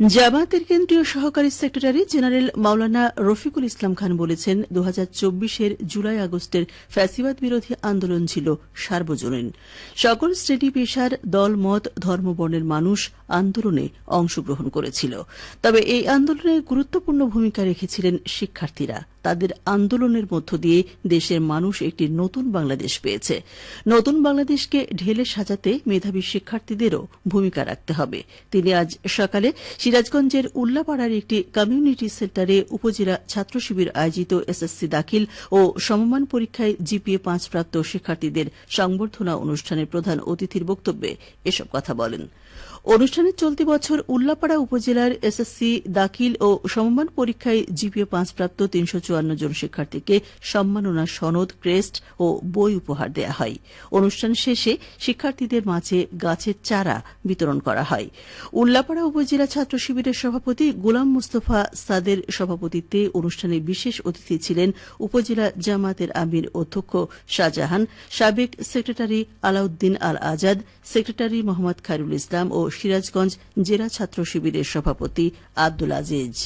জামায়াতের কেন্দ্রীয় সহকারী সেক্রেটারি জেনারেল মাওলানা রফিকুল ইসলাম খান বলেছেন দু এর জুলাই আগস্টের ফ্যাসিবাদ বিরোধী আন্দোলন ছিল সার্বজনীন। সকল শ্রেণি পেশার দল, মত ধর্মবর্ণের মানুষ আন্দোলনে অংশগ্রহণ করেছিল। তবে এই আন্দোলনে গুরুত্বপূর্ণ ভূমিকা রেখেছিলেন শিক্ষার্থীরা। তাদের আন্দোলনের মধ্য দিয়ে দেশের মানুষ একটি নতুন বাংলাদেশ পেয়েছে। নতুন বাংলাদেশকে ঢেলে সাজাতে মেধাবী শিক্ষার্থীদেরও ভূমিকা রাখতে হবে। তিনি আজ সকালে সিরাজগঞ্জের উল্লাপাড়ার একটি কমিউনিটি সেন্টারে উপজেলা ছাত্র শিবির আয়োজিত এসএসসি দাখিল ও সমমান পরীক্ষায় জিপিএ পাঁচ প্রাপ্ত শিক্ষার্থীদের সংবর্ধনা অনুষ্ঠানের প্রধান অতিথির বক্তব্যে এসব কথা বলেন। অনুষ্ঠানে চলতি বছর উল্লাপাড়া উপজেলার এসএসসি দাখিল ও সমমান পরীক্ষায় জিপিএ পাঁচ প্রাপ্ত তিনশো চুয়ান্ন জন শিক্ষার্থীকে সম্মাননা সনদ, ক্রেস্ট ও বই উপহার দেওয়া হয়। অনুষ্ঠান শেষে শিক্ষার্থীদের মাঝে গাছের চারা বিতরণ করা হয়। উল্লাপাড়া উপজেলা ছাত্র শিবিরের সভাপতি গোলাম মুস্তফা সাদের সভাপতিত্বে অনুষ্ঠানে বিশেষ অতিথি ছিলেন উপজেলা জামাতের আমির অধ্যক্ষ শাহজাহান, সাবেক সেক্রেটারি আলাউদ্দিন আল আজাদ সেক্রেটারি মোহাম্মদ খায়রুল ইসলাম ও সিরাজগঞ্জ জেলা ছাত্র শিবিরের সভাপতি আব্দুল আজিজ।